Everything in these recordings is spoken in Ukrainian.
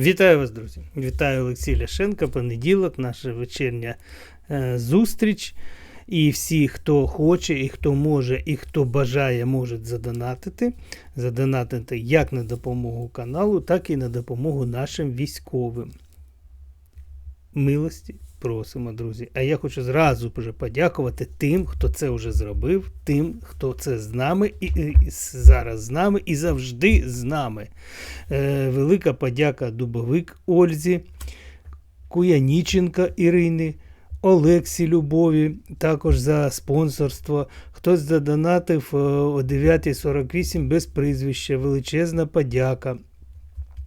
Вітаю вас, друзі! Вітаю Олексій Ляшенко. Понеділок, наша вечірня е, зустріч. І всі, хто хоче, і хто може, і хто бажає, можуть задонатити. Задонатити як на допомогу каналу, так і на допомогу нашим військовим. Милості просимо, друзі. А я хочу зразу вже подякувати тим, хто це вже зробив, тим, хто це з нами і, і, зараз з нами і завжди з нами. Е, Велика подяка Дубовик Ользі, Куяніченка Ірини. Олексі Любові, також за спонсорство. Хтось задонатив е, о 9.48 без прізвища, величезна подяка.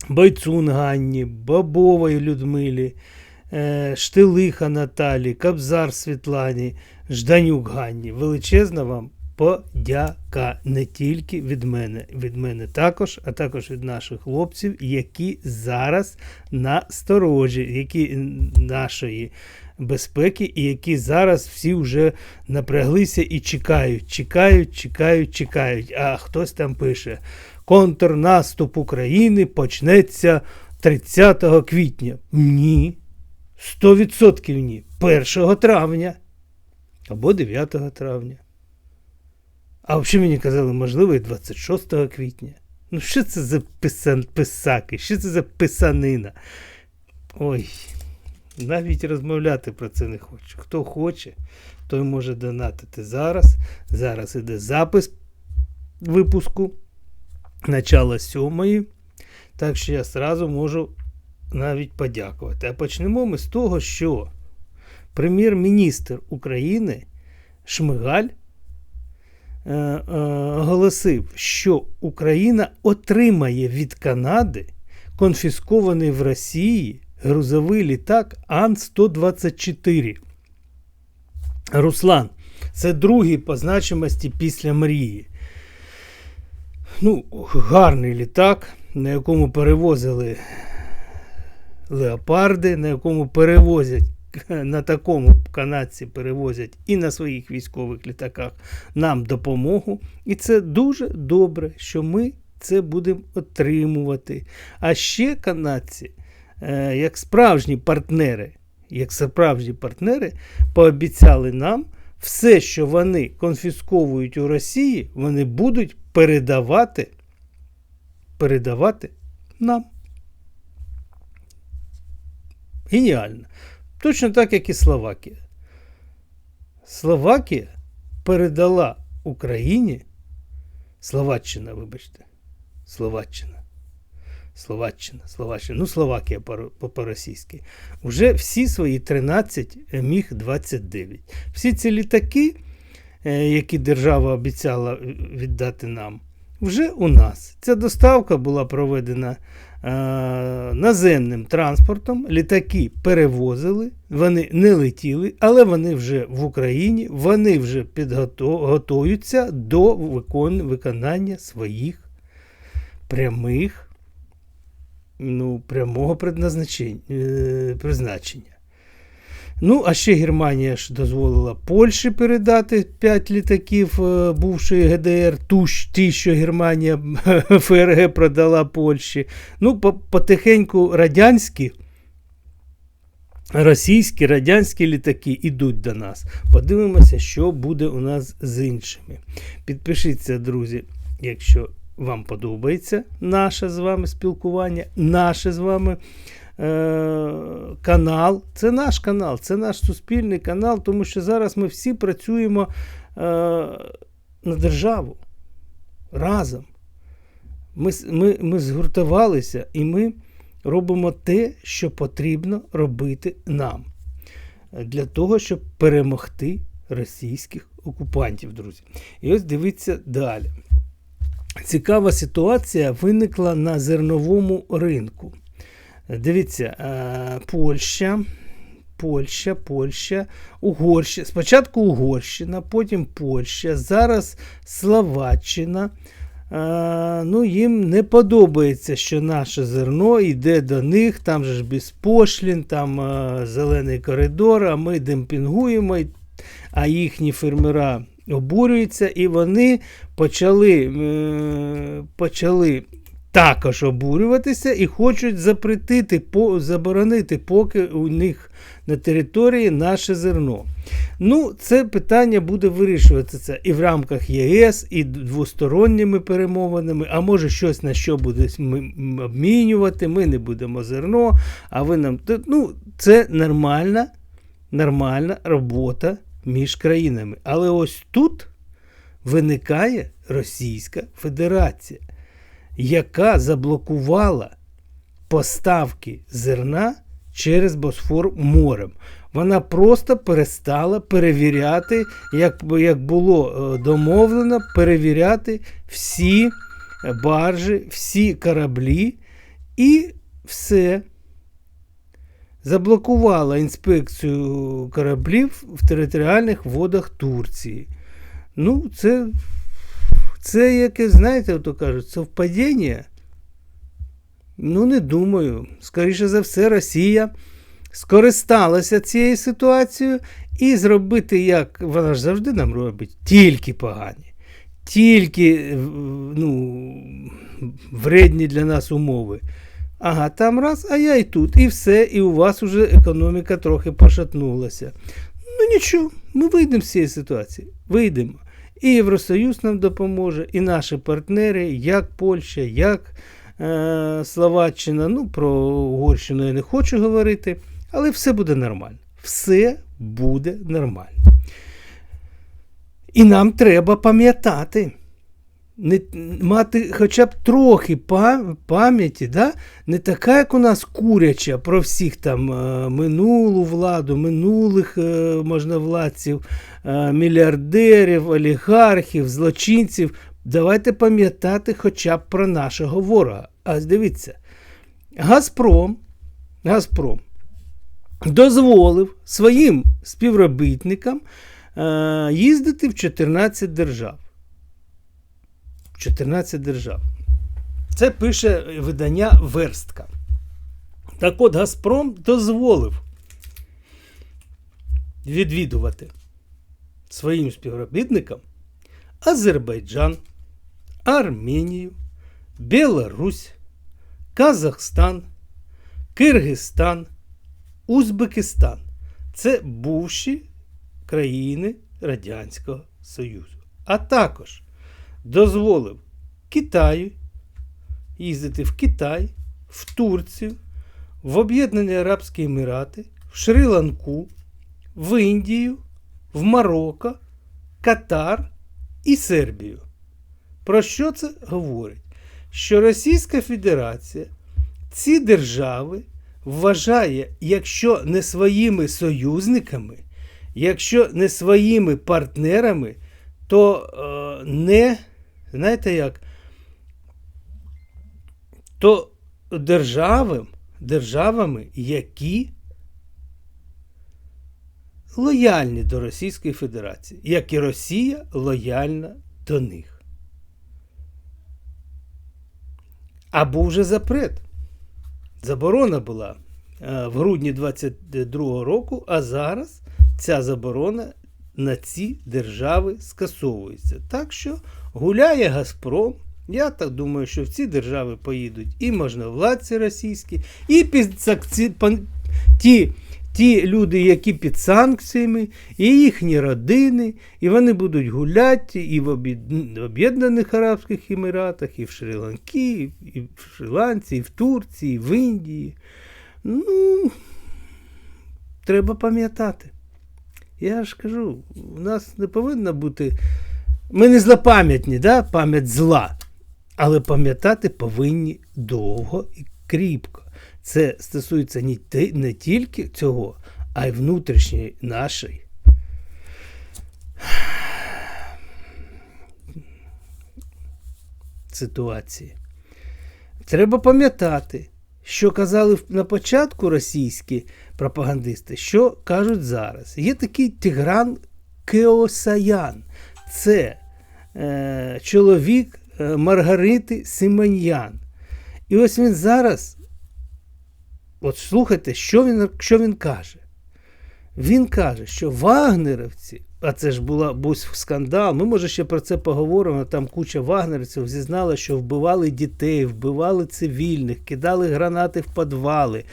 Бойцун Ганні, Бабової Людмилі, Штилиха Наталі, Кабзар Світлані, Жданюк Ганні. Величезна вам подяка не тільки від мене, від мене також, а також від наших хлопців, які зараз на сторожі, які нашої безпеки, і які зараз всі вже напряглися і чекають, чекають, чекають, чекають. А хтось там пише: контрнаступ України почнеться 30 квітня. Ні. 100% ні. 1 травня або 9 травня. А взагалі мені казали, можливо, і 26 квітня. Ну, що це за писан... писаки? Що це за писанина? Ой, навіть розмовляти про це не хочу. Хто хоче, той може донатити зараз. Зараз іде запис випуску. Начало сьомої. Так що я сразу можу навіть подякувати. А почнемо ми з того, що прем'єр-міністр України Шмигаль е, е, оголосив, що Україна отримає від Канади конфіскований в Росії грузовий літак Ан-124. Руслан, це другий по значимості після мрії. Ну, гарний літак, на якому перевозили леопарди, на якому перевозять, на такому канадці перевозять і на своїх військових літаках нам допомогу. І це дуже добре, що ми це будемо отримувати. А ще канадці, е, як справжні партнери, як справжні партнери, пообіцяли нам все, що вони конфісковують у Росії, вони будуть передавати, передавати нам. Геніально. Точно так, як і Словакія. Словакія передала Україні, Словаччина, вибачте, Словаччина. Словаччина, Словаччина, ну Словакія по-російськи. Вже всі свої 13 Міг-29. Всі ці літаки, які держава обіцяла віддати нам, вже у нас. Ця доставка була проведена е, наземним транспортом. Літаки перевозили, вони не летіли, але вони вже в Україні, вони вже підготуються до виконання своїх прямих, ну, прямого призначення. Ну, а ще Германія ж дозволила Польщі передати 5 літаків бувшої ГДР, ту, ті, що Германія ФРГ продала Польщі. Ну, потихеньку радянські, російські, радянські літаки йдуть до нас. Подивимося, що буде у нас з іншими. Підпишіться, друзі, якщо вам подобається наше з вами спілкування, наше з вами. Канал, це наш канал, це наш суспільний канал, тому що зараз ми всі працюємо е, на державу разом. Ми, ми, Ми згуртувалися і ми робимо те, що потрібно робити нам для того, щоб перемогти російських окупантів, друзі. І ось дивіться далі. Цікава ситуація виникла на зерновому ринку. Дивіться, е, Польща, Польща, Польща, Угорщина. Спочатку Угорщина, потім Польща, зараз Словаччина. Е, ну, Їм не подобається, що наше зерно йде до них, там же ж безпошлін, там е, зелений коридор, а ми демпінгуємо, а їхні фермера обурюються, і вони почали, почали також обурюватися і хочуть запретити, по, заборонити, поки у них на території наше зерно. Ну, це питання буде вирішуватися і в рамках ЄС, і двосторонніми перемовинами, а може щось на що буде обмінювати. Ми не будемо зерно, а ви нам. Ну, Це нормальна, нормальна робота між країнами. Але ось тут виникає Російська Федерація, яка заблокувала поставки зерна через Босфор морем. Вона просто перестала перевіряти, як як було е, домовлено, перевіряти всі баржі, всі кораблі і все. Заблокувала інспекцію кораблів в територіальних водах Турції. Ну, це, це яке, знаєте, то кажуть, совпадіння. Ну, не думаю. Скоріше за все, Росія скористалася цією ситуацією і зробити, як вона ж завжди нам робить, тільки погані, тільки ну, вредні для нас умови. Ага, там раз, а я і тут. І все, і у вас вже економіка трохи пошатнулася. Ну нічого, ми вийдемо з цієї ситуації. Вийдемо. І Євросоюз нам допоможе, і наші партнери, як Польща, як е, Словаччина. Ну, про Угорщину я не хочу говорити, але все буде нормально. Все буде нормально. І нам треба пам'ятати не, мати хоча б трохи пам'яті, да? не така, як у нас куряча про всіх там е, минулу владу, минулих е, можновладців, е, мільярдерів, олігархів, злочинців. Давайте пам'ятати хоча б про нашого ворога. А дивіться, Газпром, Газпром дозволив своїм співробітникам їздити в 14 держав. 14 держав. Це пише видання Верстка. Так от Газпром дозволив відвідувати своїм співробітникам Азербайджан, Арменію, Білорусь, Казахстан, Киргизстан, Узбекистан. Це бувші країни Радянського Союзу. А також дозволив Китаю їздити в Китай, в Турцію, в Об'єднані Арабські Емірати, в Шрі-Ланку, в Індію, в Марокко, Катар і Сербію. Про що це говорить? Що Російська Федерація ці держави вважає, якщо не своїми союзниками, якщо не своїми партнерами, то е, не знаєте як? То держави, державами, які лояльні до Російської Федерації, як і Росія лояльна до них. А був вже запрет. Заборона була е, в грудні 22 року, а зараз ця заборона на ці держави скасовується. Так що гуляє Газпром. Я так думаю, що в ці держави поїдуть і можновладці російські, і під санкці... ті, ті люди, які під санкціями, і їхні родини, і вони будуть гуляти і в Об'єднаних Арабських Еміратах, і в Шрі-Ланкі, і в Шрі-Ланці, і в Турції, і в Індії. Ну, треба пам'ятати. Я ж кажу, у нас не повинно бути. Ми не злопам'ятні, да? пам'ять зла. Але пам'ятати повинні довго і кріпко. Це стосується не тільки цього, а й внутрішньої нашої. Ситуації. Треба пам'ятати, що казали на початку російські пропагандисти, що кажуть зараз. Є такий Тигран Кеосаян. Це е, чоловік е, Маргарити Симоньян. І ось він зараз, от слухайте, що він, що він каже. Він каже, що вагнеровці а це ж була був скандал. Ми, може, ще про це поговоримо. Там куча вагнерівців зізнала, що вбивали дітей, вбивали цивільних, кидали гранати в підвали.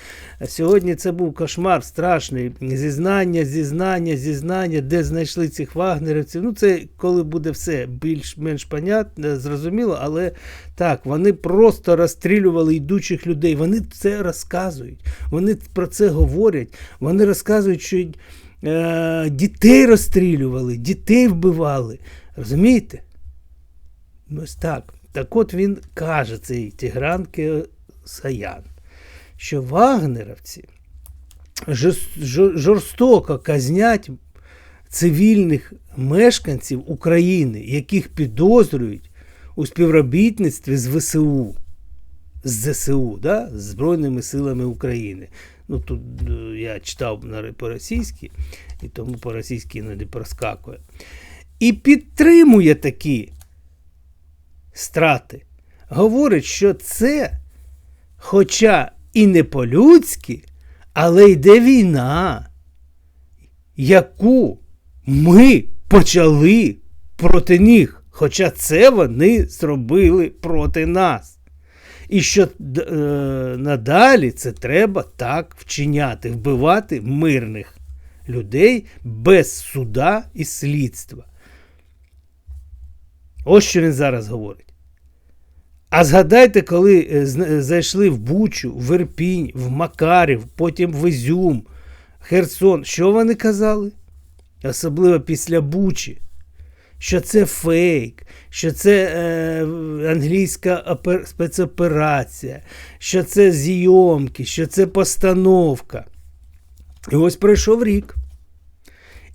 Сьогодні це був кошмар страшний. Зізнання, зізнання, зізнання, де знайшли цих вагнерівців. Ну, це коли буде все більш-менш понятно, зрозуміло, але так, вони просто розстрілювали йдучих людей. Вони це розказують, вони про це говорять, вони розказують, що е, дітей розстрілювали, дітей вбивали. Розумієте? Ну, Ось так. Так от він каже, цей Тігран Саян, що вагнеровці жорстоко казнять цивільних мешканців України, яких підозрюють у співробітництві з ВСУ, з ЗСУ, да? з Збройними силами України. Ну, тут е, я читав по-російськи, і тому по-російськи іноді проскакує. І підтримує такі страти. Говорить, що це, хоча і не по-людськи, але йде війна, яку ми почали проти них. Хоча це вони зробили проти нас. І що е, надалі це треба так вчиняти, вбивати мирних людей без суда і слідства. Ось що він зараз говорить. А згадайте, коли е, е, зайшли в Бучу, в Ірпінь, в Макарів, потім в Ізюм, Херсон. Що вони казали? Особливо після Бучі. Що це фейк, що це е, англійська опер- спецоперація, що це зйомки, що це постановка. І ось пройшов рік.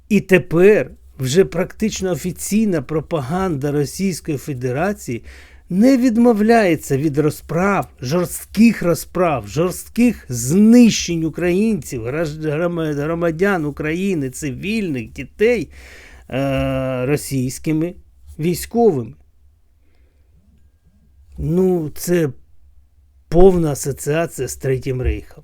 І тепер вже практично офіційна пропаганда Російської Федерації не відмовляється від розправ, жорстких розправ, жорстких знищень українців, громадян України, цивільних дітей е, російськими військовими. Ну, це повна асоціація з Третім Рейхом.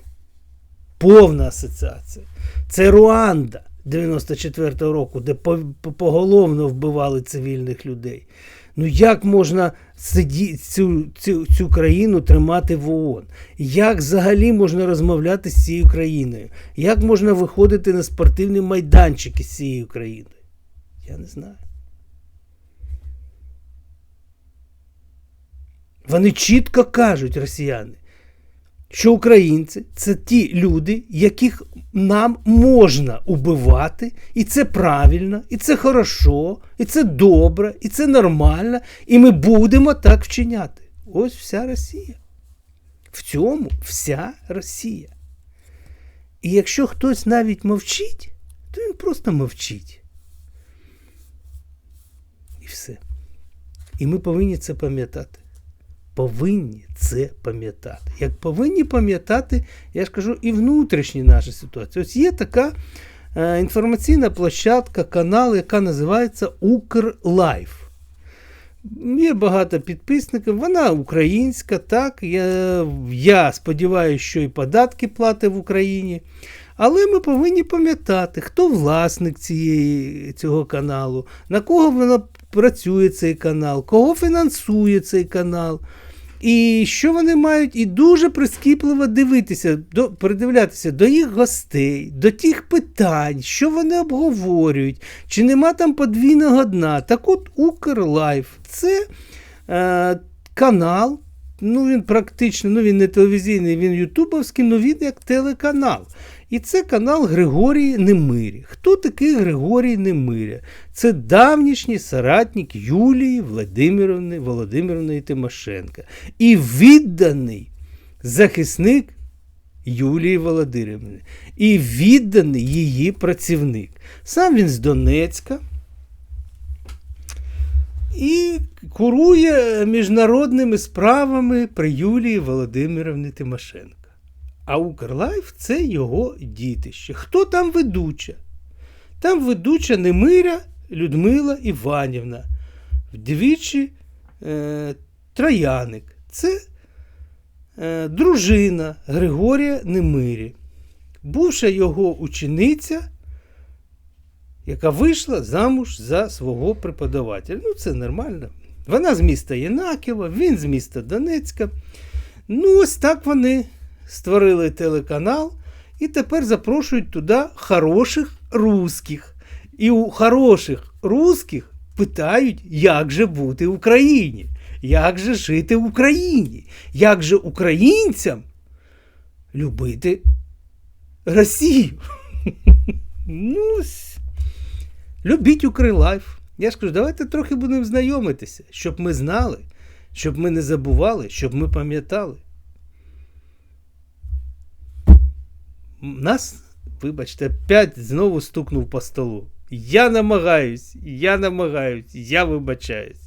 Повна асоціація. Це Руанда 94-го року, де по- по- поголовно вбивали цивільних людей. Ну як можна сиді, цю, цю, цю країну тримати в ООН? Як взагалі можна розмовляти з цією країною? Як можна виходити на спортивні майданчики з цією країною? Я не знаю. Вони чітко кажуть, росіяни, що українці це ті люди, яких нам можна убивати, і це правильно, і це хорошо, і це добре, і це нормально, і ми будемо так вчиняти. Ось вся Росія. В цьому вся Росія. І якщо хтось навіть мовчить, то він просто мовчить. Все. І ми повинні це пам'ятати повинні це пам'ятати. Як повинні пам'ятати, я ж кажу, і внутрішні наші ситуації. Ось є така е, інформаційна площадка, канал, яка називається Укрлайф. Є багато підписників, вона українська, так. Я, я сподіваюся, що і податки платить в Україні. Але ми повинні пам'ятати, хто власник цієї, цього каналу, на кого воно працює цей канал, кого фінансує цей канал. І що вони мають і дуже прискіпливо дивитися, до, придивлятися до їх гостей, до тих питань, що вони обговорюють, чи нема там подвійного дна. Так от Укрлайф це е, канал, ну він практично, ну він не телевізійний, він ютубовський, ну він як телеканал. І це канал Григорій Немирі. Хто такий Григорій Немиря? Це давнішній соратник Юлії Владимировни Володимировни Тимошенка. І відданий захисник Юлії Володимировни. І відданий її працівник. Сам він з Донецька. І курує міжнародними справами при Юлії Володимировні Тимошенко. А Укрлайф це його дітище. Хто там ведуча? Там ведуча Немиря Людмила Іванівна. Вдвічі е, Трояник. Це е, дружина Григорія Немирі. Бувша його учениця яка вийшла замуж за свого преподавателя. Ну, це нормально. Вона з міста Єнаківа, він з міста Донецька. Ну, ось так вони створили телеканал і тепер запрошують туди хороших русських. І у хороших русських питають, як же бути в Україні, як же жити в Україні, як же українцям любити Росію. Ну, любіть Укрлайф. Я ж кажу, давайте трохи будемо знайомитися, щоб ми знали, щоб ми не забували, щоб ми пам'ятали. Нас, вибачте, п'ять знову стукнув по столу. Я намагаюсь, я намагаюсь, я вибачаюсь.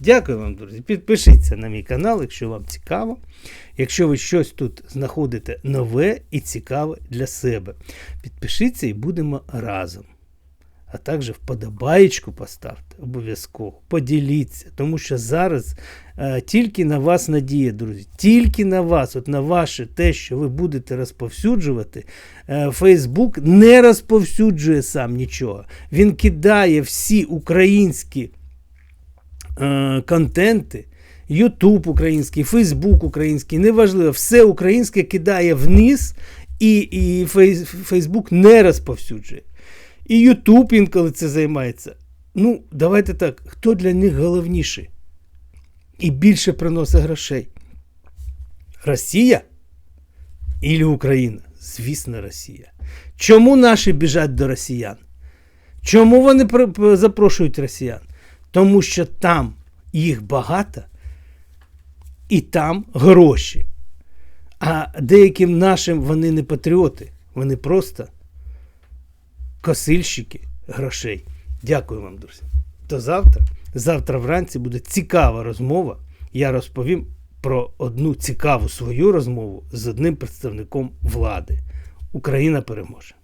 Дякую вам, друзі. Підпишіться на мій канал, якщо вам цікаво. Якщо ви щось тут знаходите нове і цікаве для себе, підпишіться і будемо разом. А також вподобаєчку поставте обов'язково, поділіться, тому що зараз е, тільки на вас надія, друзі, тільки на вас, от на ваше те, що ви будете розповсюджувати, е, Фейсбук не розповсюджує сам нічого. Він кидає всі українські е, контенти, Ютуб український, Фейсбук український, неважливо, все українське кидає вниз, і, і Фейс- Фейсбук не розповсюджує. І Ютуб інколи це займається. Ну, давайте так, хто для них головніший і більше приносить грошей? Росія і Україна? Звісно, Росія. Чому наші біжать до росіян? Чому вони запрошують росіян? Тому що там їх багато і там гроші. А деяким нашим вони не патріоти, вони просто косильщики грошей. Дякую вам, друзі. До завтра. Завтра вранці буде цікава розмова. Я розповім про одну цікаву свою розмову з одним представником влади. Україна переможе.